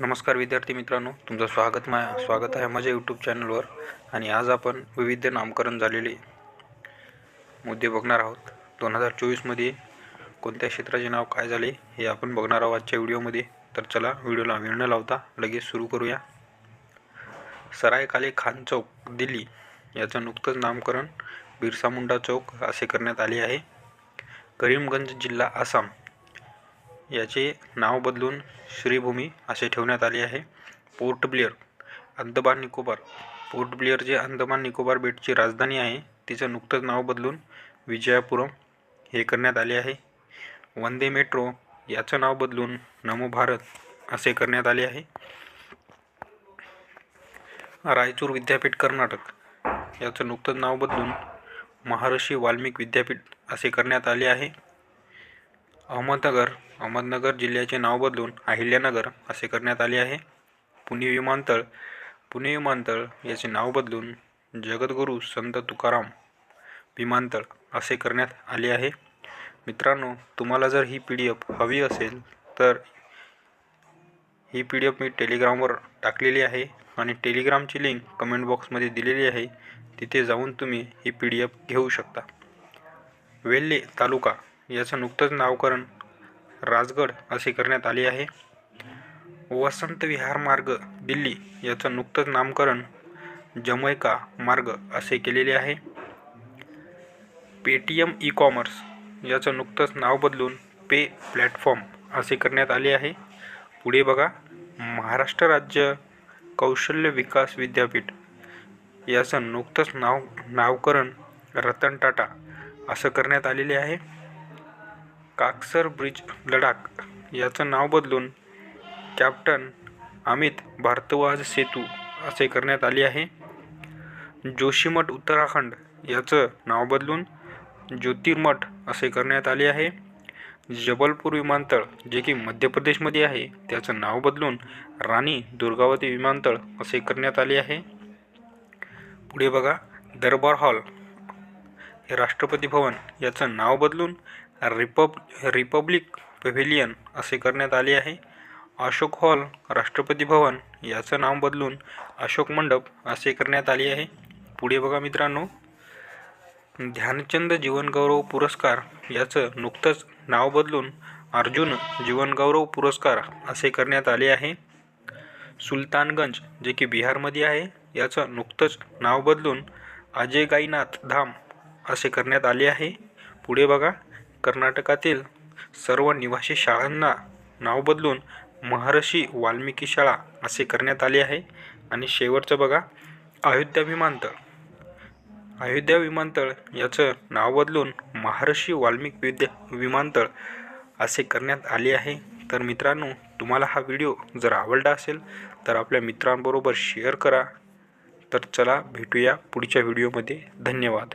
नमस्कार विद्यार्थी मित्रांनो तुमचं स्वागत मा स्वागत आहे माझ्या यूट्यूब चॅनलवर आणि आज आपण विविध नामकरण झालेले मुद्दे बघणार आहोत. दोन हजार चोवीसमध्ये कोणत्या क्षेत्राचे नाव काय झाले हे आपण बघणार आहोत आजच्या व्हिडिओमध्ये तर चला व्हिडिओला वेळ न लावता लगेच सुरू करूया. सराय काले खान चौक दिल्ली याचं नुकतंच नामकरण बिरसा मुंडा चौक असे करण्यात आले आहे. करीमगंज जिल्हा आसाम याचे नाव बदलून श्रीभूमी असे ठेवण्यात आले आहे. पोर्ट ब्लेअर अंदमान निकोबार. पोर्ट ब्लेअर जे अंदमान निकोबार बेटची राजधानी आहे तिचं नुकतंच नाव बदलून विजयापुरम हे करण्यात आले आहे. वंदे मेट्रो याचं नाव बदलून नमो भारत असे करण्यात आले आहे. रायचूर विद्यापीठ कर्नाटक याचं नुकतंच नाव बदलून महर्षी वाल्मिक विद्यापीठ असे करण्यात आले आहे. अहमदनगर अहमदनगर जिल्ह्याचे नाव बदलून अहिल्यानगर असे करण्यात आले आहे. पुणे विमानतळ पुणे विमानतळ याचे नाव बदलून जगद्गुरू संत तुकाराम विमानतळ असे करण्यात आले आहे. मित्रांनो तुम्हाला जर ही पी डी एफ हवी असेल तर ही पी डी एफ मी टेलिग्रामवर टाकलेली आहे आणि टेलिग्रामची लिंक कमेंट बॉक्समध्ये दिलेली आहे. तिथे जाऊन तुम्ही ही पी डी एफ घेऊ शकता. वेल्हे तालुका याचं नुकतंच नावकरण राजगड असे करण्यात आले आहे. वसंत विहार मार्ग दिल्ली याचं नुकतंच नामकरण जमैका मार्ग असे केलेले आहे. पेटीएम ई कॉमर्स याचं नुकतंच नाव बदलून पे प्लॅटफॉर्म असे करण्यात आले आहे. पुढे बघा महाराष्ट्र राज्य कौशल्य विकास विद्यापीठ याचं नुकतंच नाव नावकरण रतन टाटा असं करण्यात आलेले आहे. काकसर ब्रिज लडाख याचं नाव बदलून कॅप्टन अमित भारतवाज सेतू असे करण्यात आले आहे. जोशीमठ उत्तराखंड याचं नाव बदलून ज्योतिर्मठ असे करण्यात आले आहे. जबलपूर विमानतळ जे की मध्य प्रदेशमध्ये आहे त्याचं नाव बदलून राणी दुर्गावती विमानतळ असे करण्यात आले आहे. पुढे बघा दरबार हॉल. हे राष्ट्रपती भवन याचं नाव बदलून रिपब रिपब्लिक पव्हिलियन असे करण्यात आले आहे. अशोक हॉल राष्ट्रपती भवन याचं नाव बदलून अशोक मंडप असे करण्यात आले आहे. पुढे बघा मित्रांनो. ध्यानचंद जीवनगौरव पुरस्कार याचं नुकतंच नाव बदलून अर्जुन जीवनगौरव पुरस्कार असे करण्यात आले आहे. सुलतानगंज जे की बिहारमध्ये आहे याचं नुकतंच नाव बदलून अजय गाईनाथ धाम असे करण्यात आले आहे. पुढे बघा. कर्नाटकातील सर्व निवासी शाळांना नाव बदलून महर्षी वाल्मिकी शाळा असे करण्यात आले आहे. आणि शेवटचं बघा अयोध्या विमानतळ अयोध्या विमानतळ याचं नाव बदलून महर्षी वाल्मिक विद्या विमानतळ असे करण्यात आले आहे. तर मित्रांनो तुम्हाला हा व्हिडिओ जर आवडला असेल तर आपल्या मित्रांबरोबर शेअर करा. तर चला भेटूया पुढच्या व्हिडिओमध्ये. धन्यवाद.